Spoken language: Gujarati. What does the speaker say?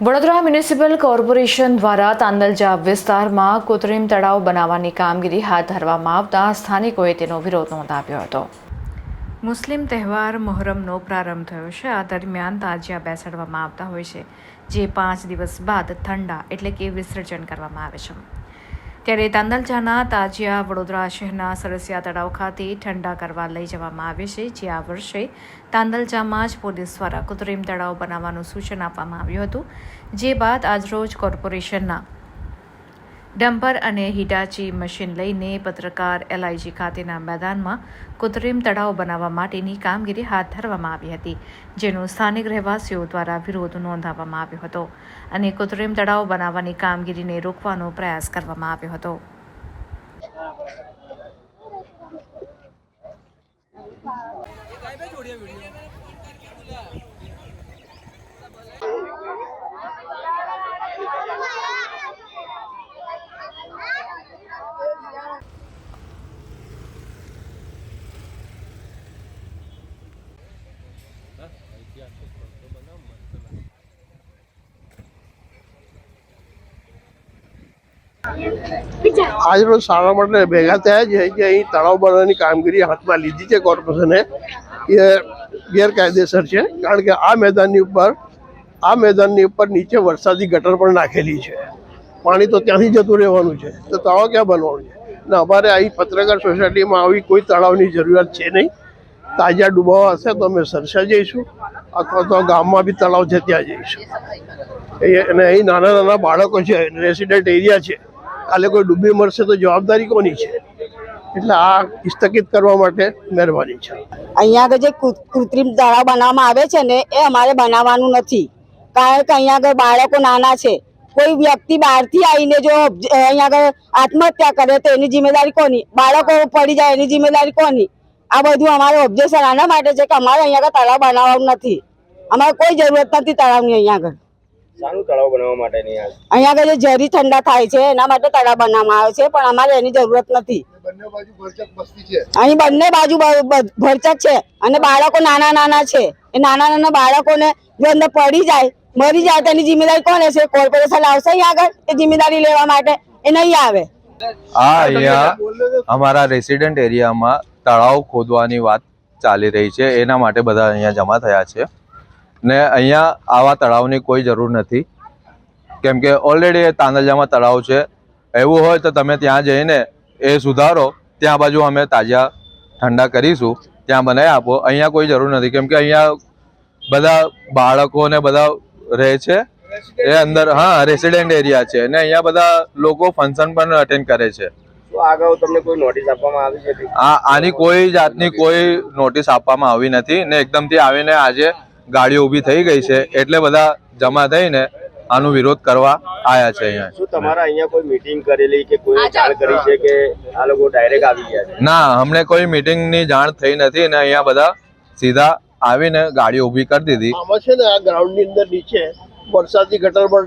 વડોદરા મ્યુનિસિપલ કોર્પોરેશન દ્વારા તાંદલજા વિસ્તારમાં કૃત્રિમ તળાવ બનાવવાની કામગીરી હાથ ધરવામાં આવતા સ્થાનિકોએ તેનો વિરોધ નોંધાવ્યો હતો. મુસ્લિમ તહેવાર મોહરમનો પ્રારંભ થયો છે. આ દરમિયાન તાજિયા બેસાડવામાં આવતા હોય છે. જે પાંચ દિવસ બાદ ઠંડા એટલે કે વિસર્જન કરવામાં આવે છે. ત્યારે તાંદલજાના તાજિયા વડોદરા શહેરના સરસિયા તળાવ ખાતે ઠંડા કરવા લઈ જવામાં આવે છે, જે આ વર્ષે તાંદલજામાં જ પોલીસ દ્વારા કૃત્રિમ તળાવ બનાવવાનું સૂચન આપવામાં આવ્યું હતું, જે બાદ આજરોજ કોર્પોરેશનના ડમ્પર અને હિટાચી મશીન લઈને પત્રકાર એલઆઈજી ખાતેના મેદાનમાં કૃત્રિમ તળાવ બનાવવા માટેની કામગીરી હાથ ધરવામાં આવી હતી, જેનો સ્થાનિક રહેવાસીઓ દ્વારા વિરોધ નોંધાવવામાં આવ્યો હતો અને કૃત્રિમ તળાવ બનાવવાની કામગીરીને રોકવાનો પ્રયાસ કરવામાં આવ્યો હતો. આજરોજ સારા માટે ભેગા થયા છે કે અહીં તળાવ બનાવવાની કામગીરી હાથમાં લીધી છે કોર્પોરેશને. એ ગેરકાયદેસર છે, કારણ કે આ મેદાનની ઉપર, આ મેદાનની ઉપર નીચે વરસાદી ગટર પણ નાખેલી છે. પાણી તો ત્યાંથી જતું રહેવાનું છે, તો તળાવ ક્યાં બનવાનું છે? ને, અમારે અહીં પત્રકાર સોસાયટીમાં આવી કોઈ તળાવની જરૂરિયાત છે નહીં. તાજા ડૂબાવા હશે તો અમે સરસા જઈશું, અથવા તો ગામમાં બી તળાવ છે ત્યાં જઈશું. અને અહીં નાના નાના બાળકો છે, રેસિડેન્ટ એરિયા છે. કાલે કોઈ ડૂબી મરશે તો જવાબદારી કોની છે? એટલે આ સ્થગિત કરવા માટે મહેરબાની છે. અહીંયા આગળ જે કૃત્રિમ તળાવ બનાવવામાં આવે છે ને, એ અમારે બનાવવાનું નથી. કારણ કે અહીંયા આગળ બાળકો નાના છે. કોઈ વ્યક્તિ બહારથી આવીને જો અહીંયા આગળ આત્મહત્યા કરે તો એની જિમ્મેદારી કોની? બાળકો પડી જાય એની જિમ્મેદારી કોની? આ બધું અમારે ઓબ્જેક્શન આના માટે છે કે અમારે અહીંયા આગળ તળાવ બનાવવાનું નથી. અમારે કોઈ જરૂરત નથી તળાવની અહીંયા આગળ. શાનું તળાવ બનાવવા માટેની આ અહીંયા આગળ જે ઝરી ઠંડા થાય છે એના માટે તળાવ બનાવવામાં આવે છે પણ અમારે એની જરૂરત નથી. અહીં બંને બાજુ ભરચક છે અને બાળકો નાના નાના છે. એ નાના નાના બાળકોને જો અંદર પડી જાય મરી જાય તો એની જિમ્મેદારી કોને છે કોર્પોરેશન આવશે અહીં આગળ એ જિમ્મેદારી લેવા માટે? એ નહીં આવે. આ અહીંયા અમારા રેસિડેન્ટ એરિયામાં તળાવ ખોદવાની વાત ચાલી રહી છે. એના માટે બધા અહીંયા જમા થયા છે. ને અહીંયા આવા તળાવની કોઈ જરૂર નથી. કેમ કે ઓલરેડી તાંદલજામાં તળાવ છે. એવું હોય તો તમે ત્યાં જઈને એ સુધારો. ત્યાં બાજુ અમે તાજા ઠંડા કરીશું. ત્યાં બનાવી આપો. અહીંયા કોઈ જરૂર નથી. કેમ કે અહીંયા બધા બાળકો ને બધા રહે છે. એ અંદર હા રેસિડેન્ટ એરિયા છે. ને અહીંયા બધા લોકો ફંક્શન પણ અટેન્ડ કરે છે. અગાઉ તમને કોઈ નોટિસ આપવામાં આવી છે? આની કોઈ જાતની કોઈ નોટિસ આપવામાં આવી નથી. ને એકદમથી આવીને આજે ગાડીઓ ઊભી થઈ ગઈ છે એટલે બધા જમા થઈને આનો વિરોધ કરવા આયા છે અહીંયા. શું તમારા અહીંયા કોઈ મીટિંગ કરેલી કે કોઈ જાણ કરી છે કે આ લોકો ડાયરેક્ટ આવી ગયા છે? ના અમને કોઈ મીટિંગની જાણ થઈ નથી ને અહીંયા બધા સીધા આવીને ગાડી ઊભી કરી દીધી. આમાં છે ને આ ગ્રાઉન્ડની અંદર નીચે વરસાદી ગટર પણ